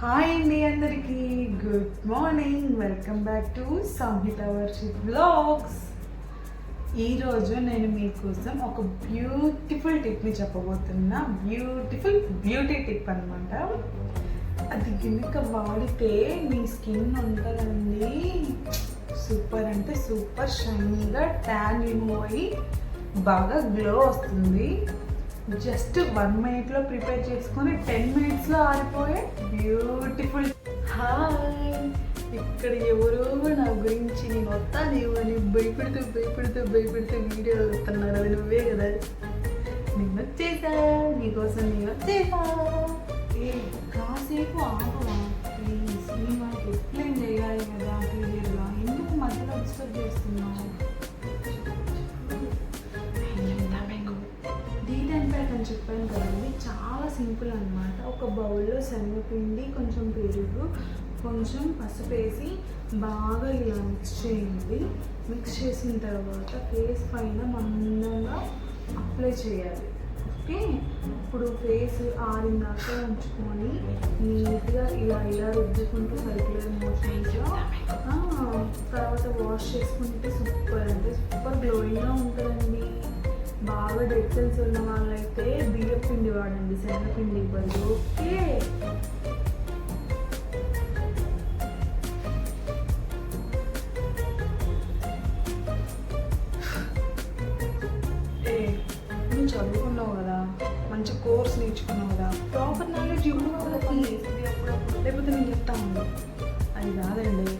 Hi అండి అందరికీ. Good morning welcome back to Samhita worship blogs ఈరోజు నేను మీకోసం ఒక బ్యూటిఫుల్ టిప్ని చెప్పబోతున్నా. బ్యూటిఫుల్ బ్యూటీ టిప్ అనమాట అది కనుక వాడితే మీ స్కిన్ ఉంటుందండి సూపర్ అంటే సూపర్ షైనీగా ట్యాన్ రిమూవ్ అయ్యి బాగా గ్లో వస్తుంది. జస్ట్ వన్ మినిట్లో ప్రిపేర్ చేసుకొని టెన్ మినిట్స్లో ఆరిపోయే బ్యూటిఫుల్ హాయ్. ఇక్కడ ఎవరో నా గురించి నేను వస్తా నీవు అని భయపెడుతూ భయపెడుతూ భయపెడుతూ వీడియోలు వస్తున్నారు అది నువ్వే కదా. నేను వచ్చేసా నీకోసం నేను వచ్చేసా. ఏ కాసేపు ఆపవా డీట్ ప్యాక్ అని చెప్పాను కదండి చాలా సింపుల్ అనమాట ఒక బౌల్లో శనగపిండి కొంచెం పెరుగు కొంచెం పసుపు వేసి బాగా ఇలా మిక్స్ చేయండి. మిక్స్ చేసిన తర్వాత ఫేస్ పైన మందంగా అప్లై చేయాలి. ఓకే ఇప్పుడు ఫేస్ ఆరిందాక ఉంచుకొని నీట్గా ఇలా ఇలా రుద్దుకుంటూ సర్క్యులర్ మోషన్స్లో తర్వాత వాష్ చేసుకుంటే సూపర్ అంటే సూపర్ గ్లోయింగ్గా ఉంటుందండి. బాగా డెక్సెల్స్ ఉన్న వాళ్ళైతే బియ్యం పిండి వాడండి శనగపిండి ఇవ్వండి ఓకే? నువ్వు చదువుకున్నావు కదా మంచి కోర్స్ నేర్చుకున్నావు కదా ప్రాపర్ నాలెడ్జ్ ఇవ్వడం వాళ్ళకి లేకపోతే నేను చెప్తాను అది కాదండి.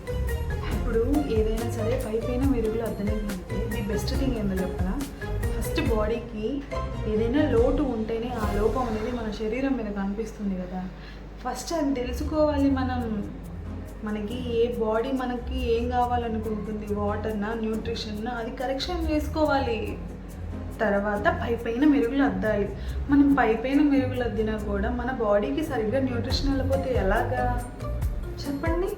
ఇప్పుడు ఏదైనా సరే పైపైన మెరుగులు అర్థమైందంటే ది బెస్ట్ థింగ్ ఏందో చెప్పండి ఫస్ట్ బాడీకి ఏదైనా లోటు ఉంటేనే ఆ లోపం అనేది మన శరీరం మీద కనిపిస్తుంది కదా. ఫస్ట్ అది తెలుసుకోవాలి మనం. మనకి ఏ బాడీ మనకి ఏం కావాలనుకుంటుంది? వాటర్నా న్యూట్రిషన్నా? అది కరెక్షన్ చేసుకోవాలి. తర్వాత పై పైన మెరుగులు అద్దాలి. మనం పై పైన మెరుగులు అద్దినా కూడా మన బాడీకి సరిగ్గా న్యూట్రిషన్ వెళ్ళిపోతే ఎలాగా? చెప్పండి.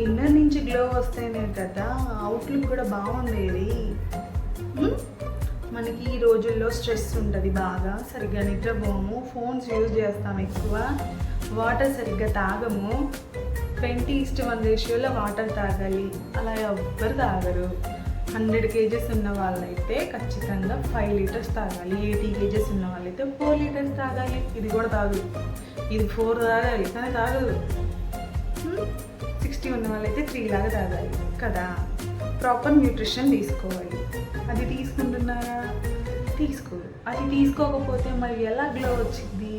ఇన్నర్ నుంచి గ్లో వస్తేనే కదా అవుట్లుక్ కూడా బాగుండేది. మనకి ఈ రోజుల్లో స్ట్రెస్ ఉంటుంది బాగా. సరిగ్గా నిద్రపోము ఫోన్స్ యూజ్ చేస్తాం ఎక్కువ. వాటర్ సరిగ్గా తాగము. ట్వంటీ ఇస్ట్ వన్ రేషియోలో వాటర్ తాగాలి. అలా ఎవ్వరు తాగరు. హండ్రెడ్ కేజెస్ ఉన్న వాళ్ళైతే ఖచ్చితంగా ఫైవ్ లీటర్స్ తాగాలి. ఎయిటీ కేజెస్ ఉన్న వాళ్ళైతే ఫోర్ లీటర్స్ తాగాలి. ఇది కూడా తాగదు. ఇది ఫోర్ తాగాలి కానీ తాగదు. సిక్స్టీ ఉన్న వాళ్ళైతే త్రీ లాగా తాగాలి. కదా? ప్రాపర్ న్యూట్రిషన్ తీసుకోవాలి. అది తీసుకుంటున్నారా తీసుకోరు అది తీసుకోకపోతే మరి ఎలా గ్లో వచ్చింది?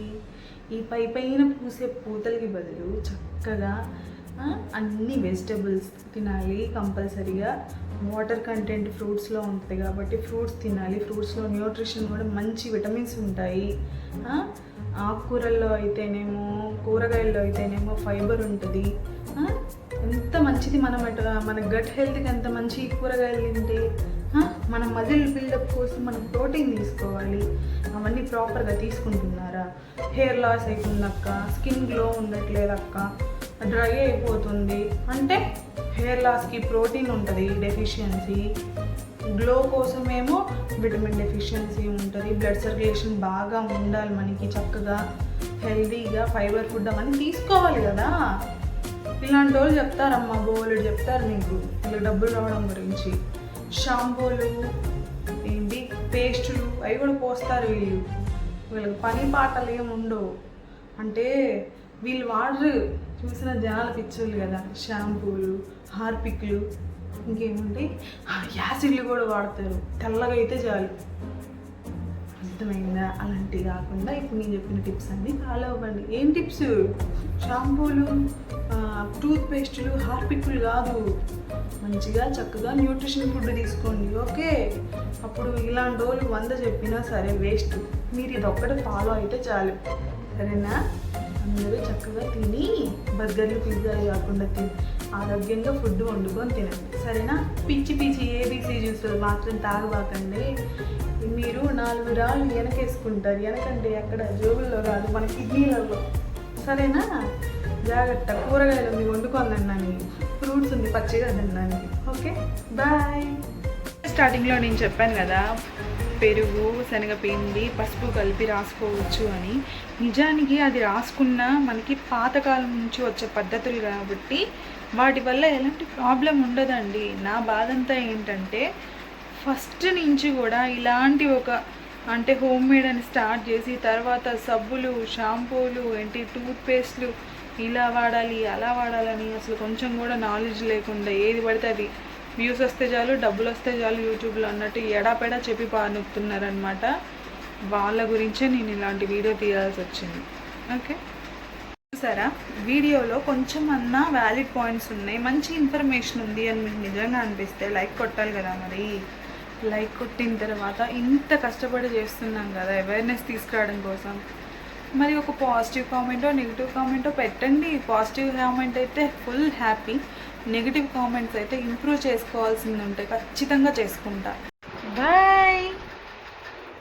ఈ పై పైన పూసే పూతలకి బదులు చక్కగా అన్ని వెజిటబుల్స్ తినాలి కంపల్సరీగా. వాటర్ కంటెంట్ ఫ్రూట్స్లో ఉంటుంది కాబట్టి ఫ్రూట్స్ తినాలి. ఫ్రూట్స్లో న్యూట్రిషన్ కూడా మంచి విటమిన్స్ ఉంటాయి. ఆకుకూరల్లో అయితేనేమో కూరగాయల్లో అయితేనేమో ఫైబర్ ఉంటుంది. ఎంత మంచిది మనం మన గట్ హెల్త్కి ఎంత మంచి కూరగాయలు తింటే మన మజిల్ బిల్డప్ కోసం మనం ప్రోటీన్ తీసుకోవాలి. అవన్నీ ప్రాపర్గా తీసుకుంటున్నారా? హెయిర్ లాస్ అవుతుందక్క స్కిన్ గ్లో ఉండట్లేదక్క డ్రై అయిపోతుంది. అంటే హెయిర్ లాస్కి ప్రోటీన్ ఉంటుంది డెఫిషియన్సీ గ్లో కోసమేమో విటమిన్ డెఫిషియన్సీ ఉంటుంది బ్లడ్ సర్క్యులేషన్ బాగా ఉండాలి మనకి చక్కగా హెల్తీగా ఫైబర్ ఫుడ్ అవన్నీ తీసుకోవాలి కదా. ఇలాంటి వాళ్ళు చెప్తారమ్మా బోలెడు చెప్తారు మీకు ఇలా డబ్బులు రావడం గురించి. షాంపూలు ఏంటి పేస్టులు అవి కూడా పోస్తారు వీళ్ళు. వీళ్ళకి పని పాటలు ఏమి ఉండవు. అంటే వీళ్ళు వాడరు. చూసిన జనాల పిచ్చోళ్ళు కదా షాంపూలు హార్పిక్లు ఇంకేముంటే యాసిడ్లు కూడా వాడతారు. తెల్లగా అయితే చాలు. అర్థమైందా? అలాంటివి కాకుండా ఇప్పుడు నేను చెప్పిన టిప్స్ అన్నీ ఫాలో అవ్వండి. ఏం టిప్స్? షాంపూలు టూత్ పేస్టులు హార్పిక్లు కాదు. మంచిగా చక్కగా న్యూట్రిషన్ ఫుడ్ తీసుకోండి ఓకే? అప్పుడు ఇలాంటి వాళ్ళు వంద చెప్పినా సరే వేస్ట్. మీరు ఇది ఒక్కటి ఫాలో అయితే చాలు. సరేనా? అందరూ చక్కగా తిని బర్గర్లు పిజ్జాలు కాకుండా తిని ఆరోగ్యంగా ఫుడ్ వండుకొని తినండి. సరేనా? పిచ్చి పిచ్చి ఏబీసీ జ్యూసులు మాత్రం తాగబాకండి. మీరు నాలుగు రాళ్ళు వెనకేసుకుంటారు. వెనకంటే ఎక్కడ జోబుల్లో కాదు మన కిడ్నీలలో సరేనా? జాగ్రత్త. కూరగాయలు ఉంది వండుకొని తిన్నాను. ఫ్రూట్స్ ఉంది పచ్చిగా తిన్నాను. ఓకే? బాయ్. స్టార్టింగ్లో నేను చెప్పాను కదా పెరుగు శనగపిండి పసుపు కలిపి రాసుకోవచ్చు అని. నిజానికి అది రాసుకున్న మనకి పాతకాలం నుంచి వచ్చే పద్ధతులు కాబట్టి వాటి వల్ల ఎలాంటి ప్రాబ్లం ఉండదండి. నా బాధంతా ఏంటంటే ఫస్ట్ నుంచి కూడా ఇలాంటి ఒక అంటే హోమ్ మేడ్ అని స్టార్ట్ చేసి తర్వాత సబ్బులు షాంపూలు ఏంటి టూత్పేస్ట్లు ఇలా వాడాలి అలా వాడాలని అసలు కొంచెం కూడా నాలెడ్జ్ లేకుండా ఏది పడితే అది వ్యూస్ వస్తే చాలు డబ్బులు వస్తే చాలు యూట్యూబ్లో అన్నట్టు ఎడాపెడా చెప్పి పానుకుతున్నారనమాట వాళ్ళ గురించే నేను ఇలాంటి వీడియో తీయాల్సి వచ్చింది. ఓకే చూసారా? వీడియోలో కొంచెం అన్నా వ్యాలిడ్ పాయింట్స్ ఉన్నాయి. మంచి ఇన్ఫర్మేషన్ ఉంది అని మీకు నిజంగా అనిపిస్తే లైక్ కొట్టాలి కదా మరి. లైక్ కొట్టిన తర్వాత ఇంత కష్టపడి చేస్తున్నాం కదా అవేర్నెస్ తీసుకురావడం కోసం. మరి ఒక పాజిటివ్ కామెంటో నెగిటివ్ కామెంటో పెట్టండి. పాజిటివ్ కామెంట్ అయితే ఫుల్ హ్యాపీ. నెగిటివ్ కామెంట్స్ అయితే ఇంప్రూవ్ చేసుకోవాల్సింది ఉంటాయి ఖచ్చితంగా చేసుకుంటా. బాయ్.